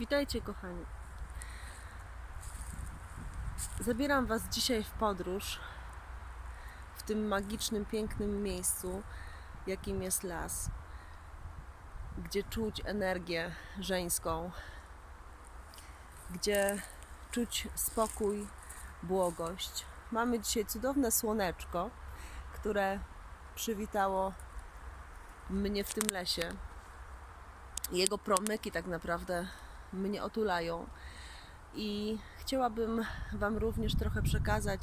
Witajcie, kochani. Zabieram Was dzisiaj w podróż w tym magicznym, pięknym miejscu, jakim jest las, gdzie czuć energię żeńską, gdzie czuć spokój, błogość. Mamy dzisiaj cudowne słoneczko, które przywitało mnie w tym lesie. Jego promyki tak naprawdę mnie otulają. I chciałabym Wam również trochę przekazać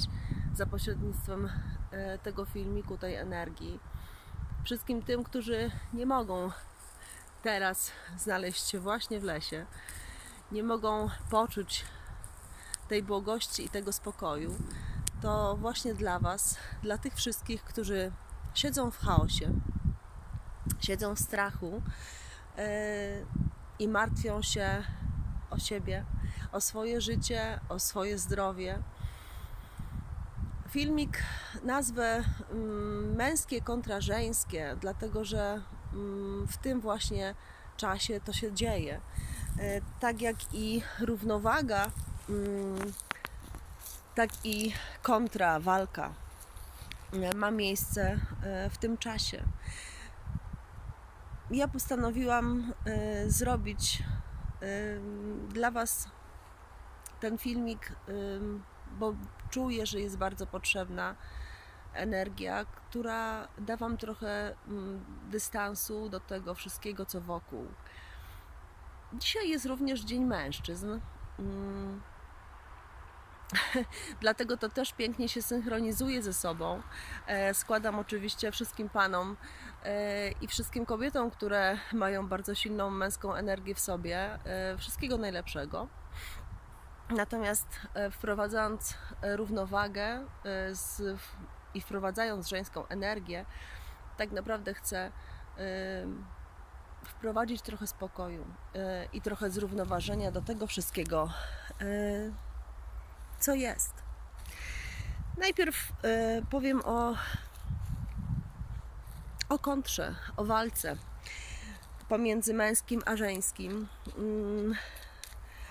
za pośrednictwem e, tego filmiku, tej energii. Wszystkim tym, którzy nie mogą teraz znaleźć się właśnie w lesie, nie mogą poczuć tej błogości i tego spokoju, to właśnie dla Was, dla tych wszystkich, którzy siedzą w chaosie, siedzą w strachu e, i martwią się o siebie, o swoje życie, o swoje zdrowie. Filmik nazwę mm, męskie kontra żeńskie, dlatego że mm, w tym właśnie czasie to się dzieje. E, Tak jak i równowaga, mm, tak i kontra, walka e, ma miejsce e, w tym czasie. Ja postanowiłam e, zrobić e, dla Was ten filmik, e, bo czuję, że jest bardzo potrzebna energia, która da Wam trochę mm, dystansu do tego wszystkiego, co wokół. Dzisiaj jest również Dzień Mężczyzn. Dlatego to też pięknie się synchronizuje ze sobą. E, Składam oczywiście wszystkim panom e, i wszystkim kobietom, które mają bardzo silną męską energię w sobie, e, wszystkiego najlepszego. Natomiast wprowadzając równowagę z, i wprowadzając żeńską energię, tak naprawdę chcę wprowadzić trochę spokoju i trochę zrównoważenia do tego wszystkiego, co jest. Najpierw e, powiem o, o kontrze, o walce pomiędzy męskim a żeńskim. Mm,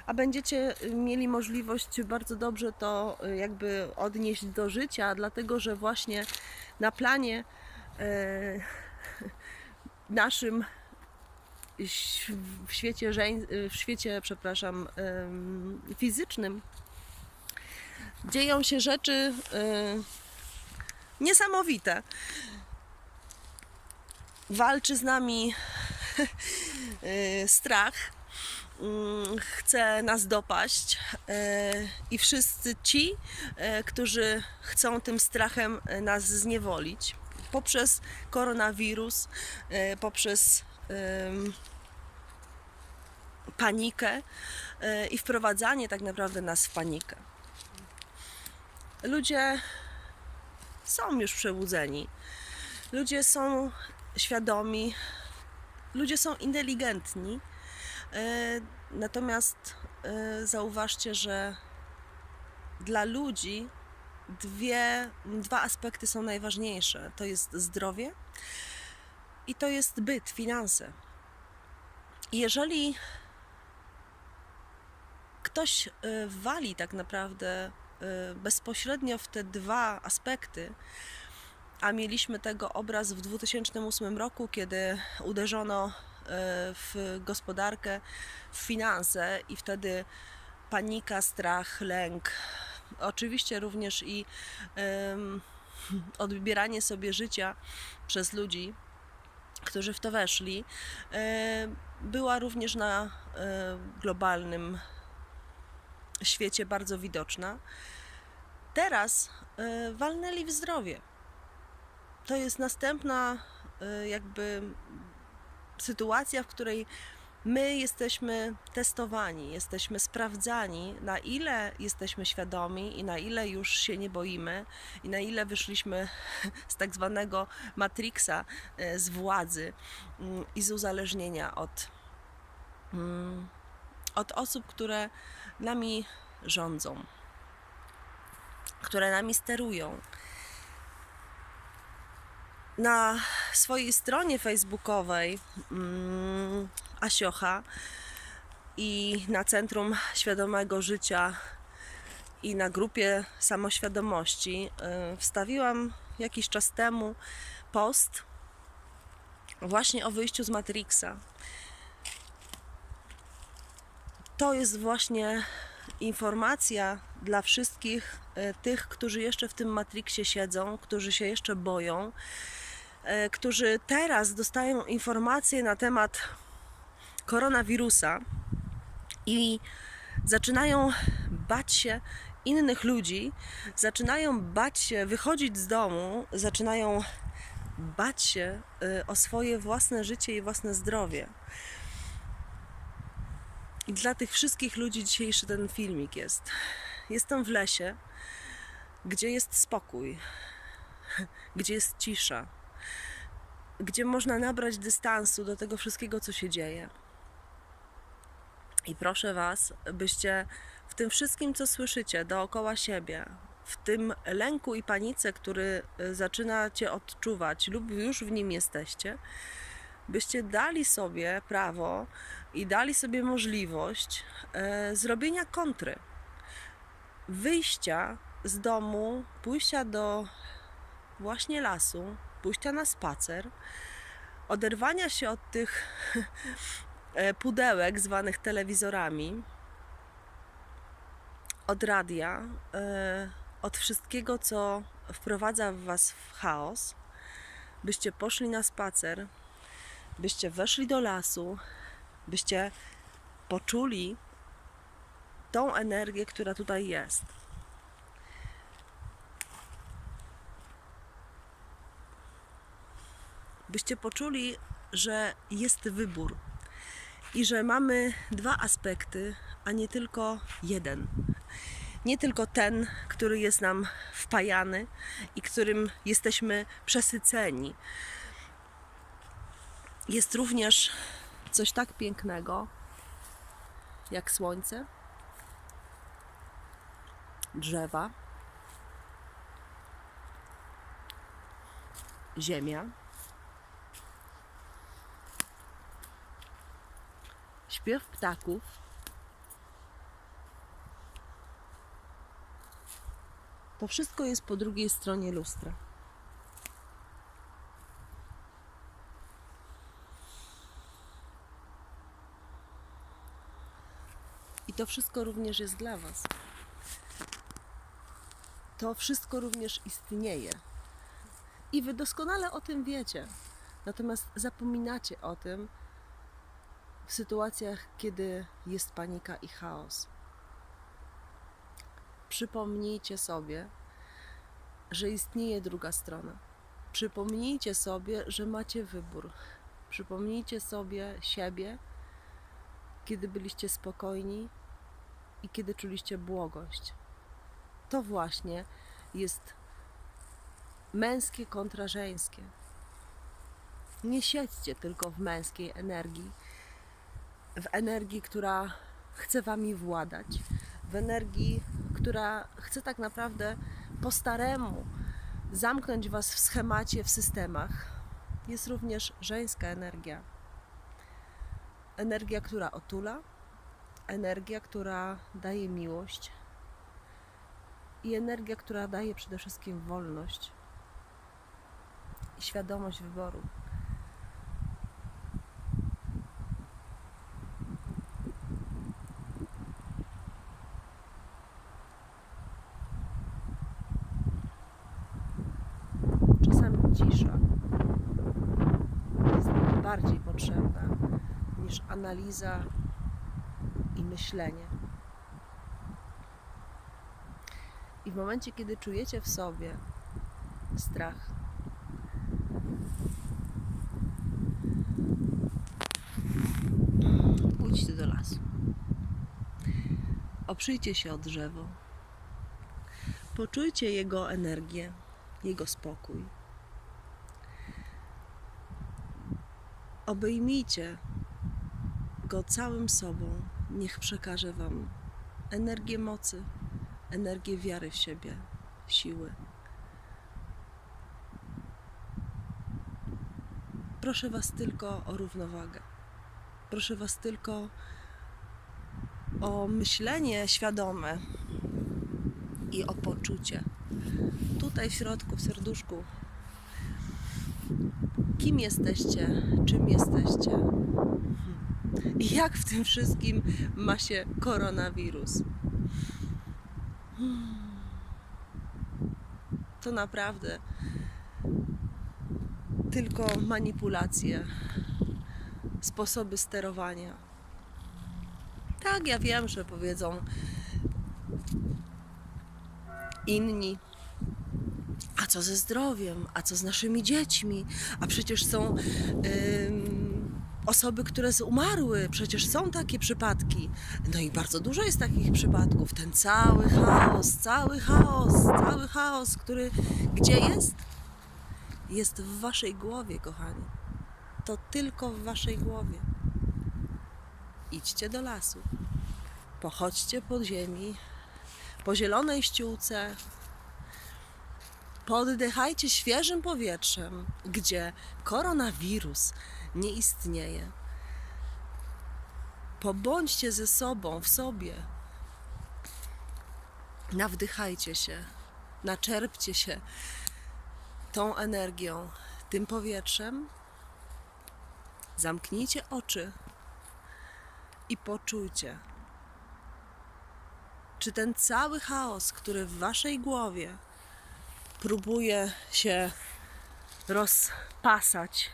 A będziecie mieli możliwość bardzo dobrze to e, jakby odnieść do życia, dlatego że właśnie na planie e, naszym w świecie, w świecie przepraszam, fizycznym dzieją się rzeczy y, niesamowite. Walczy z nami y, strach, mm, chce nas dopaść y, i wszyscy ci, którzy chcą tym strachem nas zniewolić poprzez koronawirus, poprzez panikę i wprowadzanie tak naprawdę nas w panikę ludzie są już przebudzeni. Ludzie są świadomi, ludzie są inteligentni. E, Natomiast e, zauważcie, że dla ludzi dwie, dwa aspekty są najważniejsze. To jest zdrowie i to jest byt, finanse. Jeżeli ktoś e, wali tak naprawdę bezpośrednio w te dwa aspekty, a mieliśmy tego obraz w 2008 roku, kiedy uderzono y, w gospodarkę, w finanse i wtedy panika, strach, lęk, oczywiście również i odbieranie sobie życia przez ludzi, którzy w to weszli, y, była również na y, globalnym świecie bardzo widoczna. Teraz y, walnęli w zdrowie. To jest następna y, jakby sytuacja, w której my jesteśmy testowani, jesteśmy sprawdzani, na ile jesteśmy świadomi i na ile już się nie boimy i na ile wyszliśmy z tak zwanego matrixa, y, z władzy mm, i z uzależnienia od, mm, od osób, które nami rządzą, które nami sterują. Na swojej stronie facebookowej mm, Asiocha i na Centrum Świadomego Życia i na grupie samoświadomości y, wstawiłam jakiś czas temu post właśnie o wyjściu z Matrixa. To jest właśnie informacja dla wszystkich y, tych, którzy jeszcze w tym Matrixie siedzą, którzy się jeszcze boją, y, którzy teraz dostają informacje na temat koronawirusa i zaczynają bać się innych ludzi, zaczynają bać się wychodzić z domu, zaczynają bać się y, o swoje własne życie i własne zdrowie. I dla tych wszystkich ludzi dzisiejszy ten filmik jest. Jestem w lesie, gdzie jest spokój, gdzie jest cisza, gdzie można nabrać dystansu do tego wszystkiego, co się dzieje. I proszę Was, byście w tym wszystkim, co słyszycie dookoła siebie, w tym lęku i panice, który y, zaczynacie odczuwać lub już w nim jesteście, byście dali sobie prawo i dali sobie możliwość e, zrobienia kontry. Wyjścia z domu, pójścia do właśnie lasu, pójścia na spacer, oderwania się od tych e, pudełek zwanych telewizorami, od radia, e, od wszystkiego, co wprowadza w Was w chaos, byście poszli na spacer, byście weszli do lasu, byście poczuli tą energię, która tutaj jest. Byście poczuli, że jest wybór i że mamy dwa aspekty, a nie tylko jeden. Nie tylko ten, który jest nam wpajany i którym jesteśmy przesyceni. Jest również coś tak pięknego jak słońce, drzewa, ziemia, śpiew ptaków. To wszystko jest po drugiej stronie lustra. To wszystko również jest dla Was. To wszystko również istnieje. I Wy doskonale o tym wiecie. Natomiast zapominacie o tym w sytuacjach, kiedy jest panika i chaos. Przypomnijcie sobie, że istnieje druga strona. Przypomnijcie sobie, że macie wybór. Przypomnijcie sobie siebie, kiedy byliście spokojni i kiedy czuliście błogość. To właśnie jest męskie kontra żeńskie. Nie siedźcie tylko w męskiej energii, w energii, która chce wami władać, w energii, która chce tak naprawdę po staremu zamknąć was w schemacie, w systemach. Jest również żeńska energia. Energia, która otula, energia, która daje miłość i energia, która daje przede wszystkim wolność i świadomość wyboru. Czasami cisza jest bardziej potrzebna niż analiza myślenie. I w momencie, kiedy czujecie w sobie strach, pójdźcie do lasu. Oprzyjcie się o drzewo. Poczujcie jego energię, jego spokój. Obejmijcie go całym sobą. Niech przekaże Wam energię mocy, energię wiary w siebie, siły. Proszę Was tylko o równowagę. Proszę Was tylko o myślenie świadome i o poczucie. Tutaj w środku, w serduszku. Kim jesteście? Czym jesteście? Jak w tym wszystkim ma się koronawirus? To naprawdę tylko manipulacje, sposoby sterowania. Tak, ja wiem, że powiedzą inni. A co ze zdrowiem? A co z naszymi dziećmi? A przecież są ym, osoby, które z- umarły. Przecież są takie przypadki. No i bardzo dużo jest takich przypadków. Ten cały chaos, cały chaos, cały chaos, który gdzie jest? Jest w waszej głowie, kochani. To tylko w waszej głowie. Idźcie do lasu. Pochodźcie po ziemi, po zielonej ściółce. Poddychajcie świeżym powietrzem, gdzie koronawirus nie istnieje. Pobądźcie ze sobą, w sobie. Nawdychajcie się, naczerpcie się tą energią, tym powietrzem. Zamknijcie oczy i poczujcie, czy ten cały chaos, który w waszej głowie próbuje się rozpasać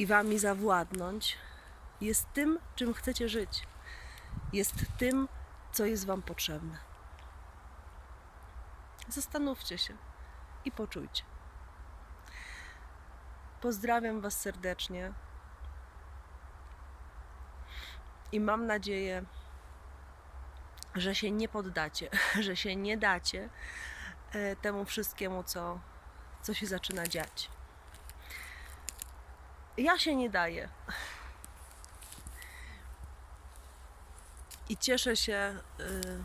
i wami zawładnąć, jest tym, czym chcecie żyć. Jest tym, co jest wam potrzebne. Zastanówcie się i poczujcie. Pozdrawiam Was serdecznie i mam nadzieję, że się nie poddacie, że się nie dacie e, temu wszystkiemu, co, co się zaczyna dziać. Ja się nie daję. I cieszę się, y,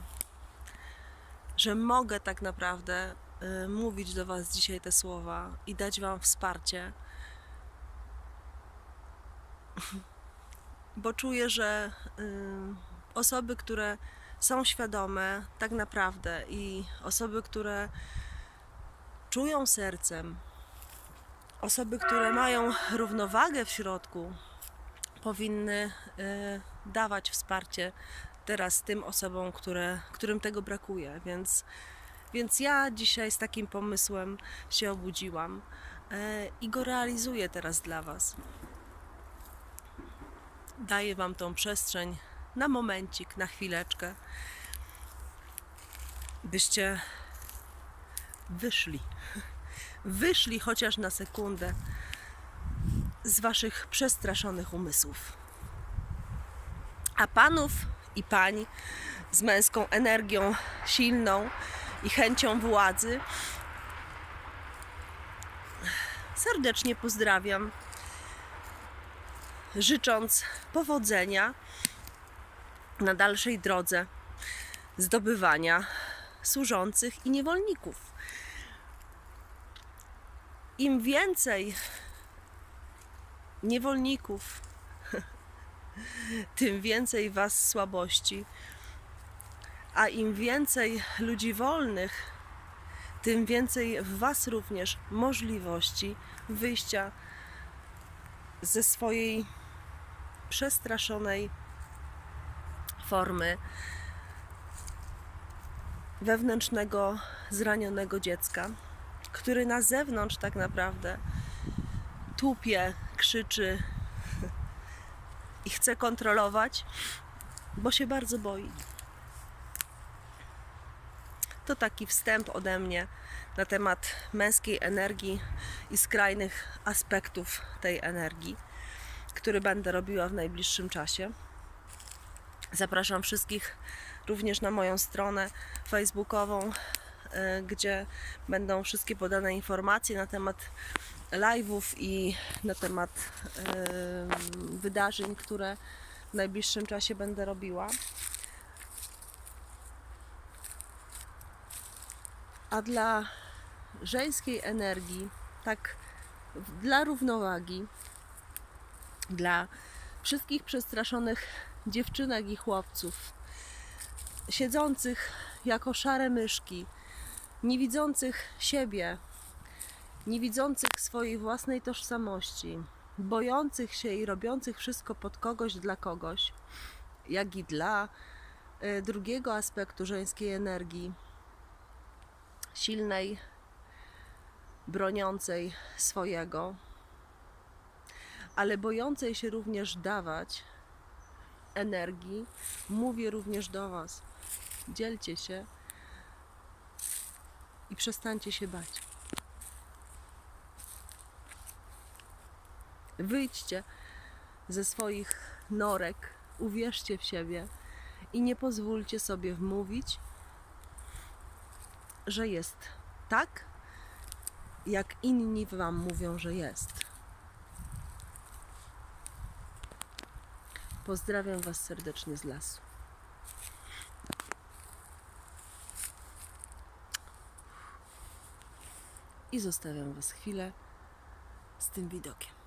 że mogę tak naprawdę y, mówić do Was dzisiaj te słowa i dać Wam wsparcie. Bo czuję, że y, osoby, które są świadome tak naprawdę i osoby, które czują sercem, osoby, które mają równowagę w środku, powinny y, dawać wsparcie teraz tym osobom, które, którym tego brakuje. Więc, więc ja dzisiaj z takim pomysłem się obudziłam y, i go realizuję teraz dla Was. Daję Wam tą przestrzeń na momencik, na chwileczkę, byście wyszli. Wyszli chociaż na sekundę z Waszych przestraszonych umysłów. A panów i pań z męską energią silną i chęcią władzy serdecznie pozdrawiam, życząc powodzenia na dalszej drodze zdobywania służących i niewolników. Im więcej niewolników, tym więcej was słabości, a im więcej ludzi wolnych, tym więcej w was również możliwości wyjścia ze swojej przestraszonej formy wewnętrznego, zranionego dziecka, który na zewnątrz tak naprawdę tłupie, krzyczy i chce kontrolować, bo się bardzo boi. To taki wstęp ode mnie na temat męskiej energii i skrajnych aspektów tej energii, który będę robiła w najbliższym czasie. Zapraszam wszystkich również na moją stronę facebookową, gdzie będą wszystkie podane informacje na temat live'ów i na temat wydarzeń, które w najbliższym czasie będę robiła. A dla żeńskiej energii, tak dla równowagi, dla wszystkich przestraszonych dziewczynek i chłopców, siedzących jako szare myszki, nie widzących siebie, nie widzących swojej własnej tożsamości, bojących się i robiących wszystko pod kogoś dla kogoś, jak i dla y, drugiego aspektu żeńskiej energii, silnej, broniącej swojego, ale bojącej się również dawać energii, mówię również do Was. Dzielcie się i przestańcie się bać. Wyjdźcie ze swoich norek, uwierzcie w siebie i nie pozwólcie sobie wmówić, że jest tak, jak inni Wam mówią, że jest. Pozdrawiam Was serdecznie z lasu. I zostawiam Was chwilę z tym widokiem.